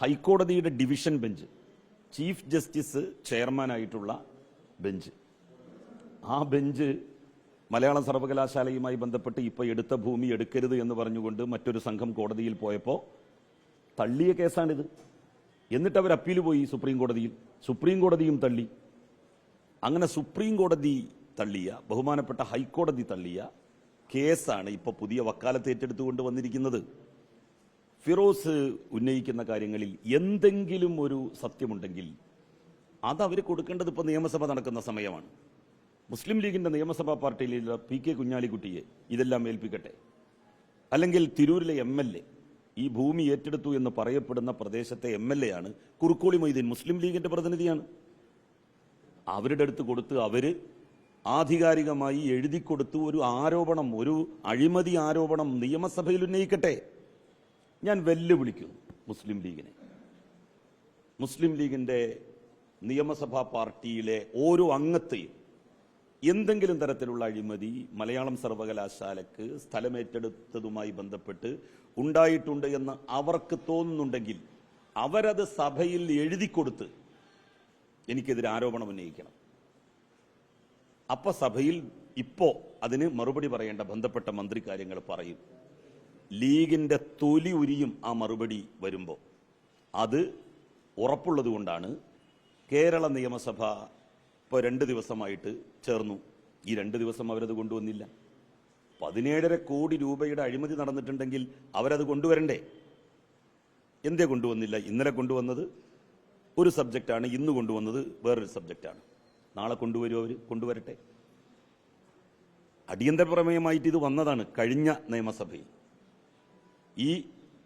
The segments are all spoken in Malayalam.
ഹൈക്കോടതിയുടെ ഡിവിഷൻ ബെഞ്ച് ചീഫ് ജസ്റ്റിസ് ചെയർമാനായിട്ടുള്ള ബെഞ്ച്. ആ ബെഞ്ച് മലയാള സർവകലാശാലയുമായി ബന്ധപ്പെട്ട് ഇപ്പോൾ എടുത്ത ഭൂമി എടുക്കരുത് എന്ന് പറഞ്ഞുകൊണ്ട് മറ്റൊരു സംഘം കോടതിയിൽ പോയപ്പോൾ തള്ളിയ കേസാണിത്. എന്നിട്ട് അവർ അപ്പീൽ പോയി സുപ്രീം കോടതിയിൽ. സുപ്രീം കോടതിയും തള്ളി. അങ്ങനെ സുപ്രീം കോടതി തള്ളിയ ബഹുമാനപ്പെട്ട ഹൈക്കോടതി തള്ളിയ കേസാണ് ഇപ്പോൾ പുതിയ വക്കാലത്ത് ഏറ്റെടുത്തുകൊണ്ട് വന്നിരിക്കുന്നത്. ഫിറോസ് ഉന്നയിക്കുന്ന കാര്യങ്ങളിൽ എന്തെങ്കിലും ഒരു സത്യമുണ്ടെങ്കിൽ അത് അവർ കൊടുക്കേണ്ടത് ഇപ്പോൾ നിയമസഭ നടക്കുന്ന സമയമാണ്. മുസ്ലിം ലീഗിന്റെ നിയമസഭാ പാർട്ടിയിലുള്ള പി കെ കുഞ്ഞാലിക്കുട്ടിയെ ഇതെല്ലാം ഏൽപ്പിക്കട്ടെ. അല്ലെങ്കിൽ തിരൂരിലെ എം എൽ എ ഈ ഭൂമി ഏറ്റെടുത്തു എന്ന് പറയപ്പെടുന്ന പ്രദേശത്തെ എം എൽ എ ആണ് കുറുക്കോളി മൊയ്തീൻ മുസ്ലിം ലീഗിന്റെ പ്രതിനിധിയാണ്. അവരുടെ അടുത്ത് കൊടുത്ത് അവർ ആധികാരികമായി എഴുതി കൊടുത്തു ഒരു ആരോപണം ഒരു അഴിമതി ആരോപണം നിയമസഭയിൽ ഉന്നയിക്കട്ടെ. ഞാൻ വെല്ലുവിളിക്കുന്നു മുസ്ലിം ലീഗിനെ. മുസ്ലിം ലീഗിന്റെ നിയമസഭാ പാർട്ടിയിലെ ഓരോ അംഗത്തെയും എന്തെങ്കിലും തരത്തിലുള്ള അഴിമതി മലയാളം സർവകലാശാലക്ക് സ്ഥലമേറ്റെടുത്തതുമായി ബന്ധപ്പെട്ട് ഉണ്ടായിട്ടുണ്ട് എന്ന് അവർക്ക് തോന്നുന്നുണ്ടെങ്കിൽ അവരത് സഭയിൽ എഴുതി കൊടുത്ത് എനിക്കെതിരെ ആരോപണം ഉന്നയിക്കണം. അപ്പൊ സഭയിൽ ഇപ്പോ അതിന് മറുപടി പറയേണ്ട ബന്ധപ്പെട്ട മന്ത്രി കാര്യങ്ങൾ പറയും. ലീഗിന്റെ തൊലി ഉരിയും ആ മറുപടി വരുമ്പോൾ അത് ഉറപ്പുള്ളത് കൊണ്ടാണ് കേരള നിയമസഭ ഇപ്പോൾ രണ്ട് ദിവസമായിട്ട് ചേർന്നു. ഈ രണ്ട് ദിവസം അവരത് കൊണ്ടുവന്നില്ല. പതിനേഴര കോടി രൂപയുടെ അഴിമതി നടന്നിട്ടുണ്ടെങ്കിൽ അവരത് കൊണ്ടുവരണ്ടേ? എന്തേ കൊണ്ടുവന്നില്ല? ഇന്നലെ കൊണ്ടുവന്നത് ഒരു സബ്ജക്റ്റാണ് ഇന്ന് കൊണ്ടുവന്നത് വേറൊരു സബ്ജക്റ്റാണ്. നാളെ കൊണ്ടുവരും അവർ കൊണ്ടുവരട്ടെ. അടിയന്തര പ്രമേയമായിട്ട് ഇത് വന്നതാണ് കഴിഞ്ഞ നിയമസഭയിൽ. ഈ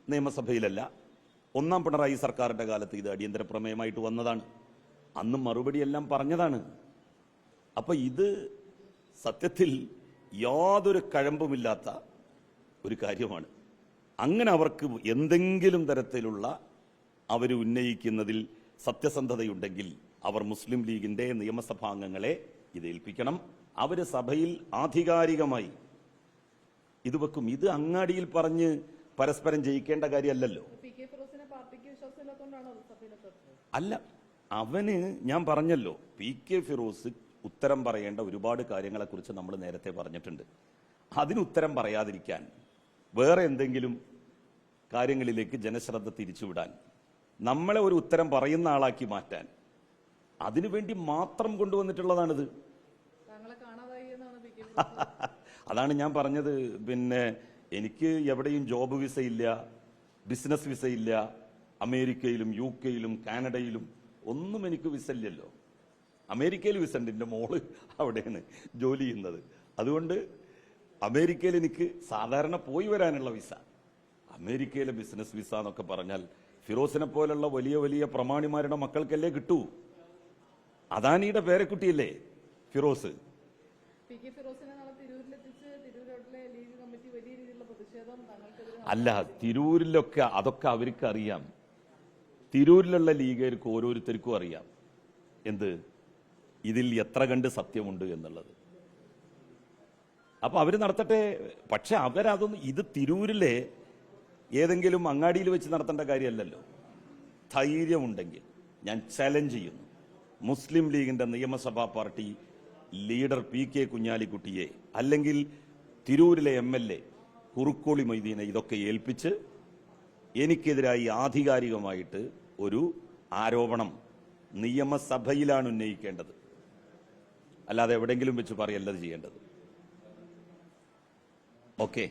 നിയമസഭയിലല്ല ഒന്നാം പിണറായി സർക്കാരിന്റെ കാലത്ത് ഇത് അടിയന്തര പ്രമേയമായിട്ട് വന്നതാണ്. അന്ന് മറുപടിയെല്ലാം പറഞ്ഞതാണ്. അപ്പോൾ ഇത് സത്യത്തിൽ യാതൊരു കഴമ്പുമില്ലാത്ത ഒരു കാര്യമാണ്. അങ്ങനെ അവർക്ക് എന്തെങ്കിലും തരത്തിലുള്ള അവർ ഉന്നയിക്കുന്നതിൽ സത്യസന്ധതയുണ്ടെങ്കിൽ അവർ മുസ്ലിം ലീഗിന്റെ നിയമസഭാംഗങ്ങളെ ഇത് ഏൽപ്പിക്കണം. അവർ സഭയിൽ ആധികാരികമായി ഇത് വെക്കും. ഇത് അങ്ങാടിയിൽ പറഞ്ഞ് പരസ്പരം ജയിക്കേണ്ട കാര്യമല്ലല്ലോ. അല്ല അവന് ഞാൻ പറഞ്ഞല്ലോ പി കെ ഫിറോസ് ഉത്തരം പറയേണ്ട ഒരുപാട് കാര്യങ്ങളെ കുറിച്ച് നമ്മൾ നേരത്തെ പറഞ്ഞിട്ടുണ്ട്. അതിന് ഉത്തരം പറയാതിരിക്കാൻ വേറെ എന്തെങ്കിലും കാര്യങ്ങളിലേക്ക് ജനശ്രദ്ധ തിരിച്ചുവിടാൻ നമ്മളെ ഒരു ഉത്തരം പറയുന്ന ആളാക്കി മാറ്റാൻ അതിനുവേണ്ടി മാത്രം കൊണ്ടുവന്നിട്ടുള്ളതാണിത്. അതാണ് ഞാൻ പറഞ്ഞത്. പിന്നെ എനിക്ക് എവിടെയും ജോബ് വിസ ഇല്ല ബിസിനസ് വിസ ഇല്ല അമേരിക്കയിലും യു കെയിലും കാനഡയിലും ഒന്നും എനിക്ക് വിസ ഇല്ലല്ലോ. അമേരിക്കയിൽ വിസ ഉണ്ട് എന്റെ മോൾ അവിടെയാണ് ജോലി ചെയ്യുന്നത്. അതുകൊണ്ട് അമേരിക്കയിൽ എനിക്ക് സാധാരണ പോയി വരാനുള്ള വിസ അമേരിക്കയിലെ ബിസിനസ് വിസ എന്നൊക്കെ പറഞ്ഞാൽ ഫിറോസിനെ പോലുള്ള വലിയ വലിയ പ്രമാണിമാരുടെ മക്കൾക്കല്ലേ കിട്ടൂ? അദാനിയുടെ പേരക്കുട്ടിയല്ലേ ഫിറോസ് പി കെ ഫിറോസിനെ നാളെ തിരൂരിലെത്തിച്ച് തിരൂരിലെ ലീഗ് കമ്മിറ്റി വലിയ രീതിയിലുള്ള പ്രതിഷേധം താങ്കൾക്കെതിരെ അല്ല തിരൂരിലൊക്കെ അതൊക്കെ അവർക്ക് അറിയാം. തിരൂരിലുള്ള ലീഗർക്ക് ഓരോരുത്തർക്കും അറിയാം. എന്ത്? ഇതിൽ എത്ര കണ്ട് സത്യമുണ്ട് എന്നുള്ളത്. അപ്പൊ അവർ നടത്തട്ടെ. പക്ഷെ അവരതൊന്നും ഇത് തിരൂരിലെ ഏതെങ്കിലും അങ്ങാടിയിൽ വെച്ച് നടത്തേണ്ട കാര്യമല്ലല്ലോ. ധൈര്യമുണ്ടെങ്കിൽ. ഞാൻ ചലഞ്ച് ചെയ്യുന്നു. മുസ്ലിം ലീഗിന്റെ നിയമസഭാ പാർട്ടി ലീഡർ പി കെ കുഞ്ഞാലിക്കുട്ടിയെ അല്ലെങ്കിൽ തിരൂരിലെ എം എൽ എ കുറുക്കോളി മൊയ്തീനെ ഇതൊക്കെ ഏൽപ്പിച്ച് എനിക്കെതിരായി ആധികാരികമായിട്ട് ഒരു ആരോപണം നിയമസഭയിലാണ് ഉന്നയിക്കേണ്ടത്. അല്ലാതെ എവിടെയെങ്കിലും വെച്ച് പറയല്ലത് ചെയ്യേണ്ടത്. ഓക്കെ.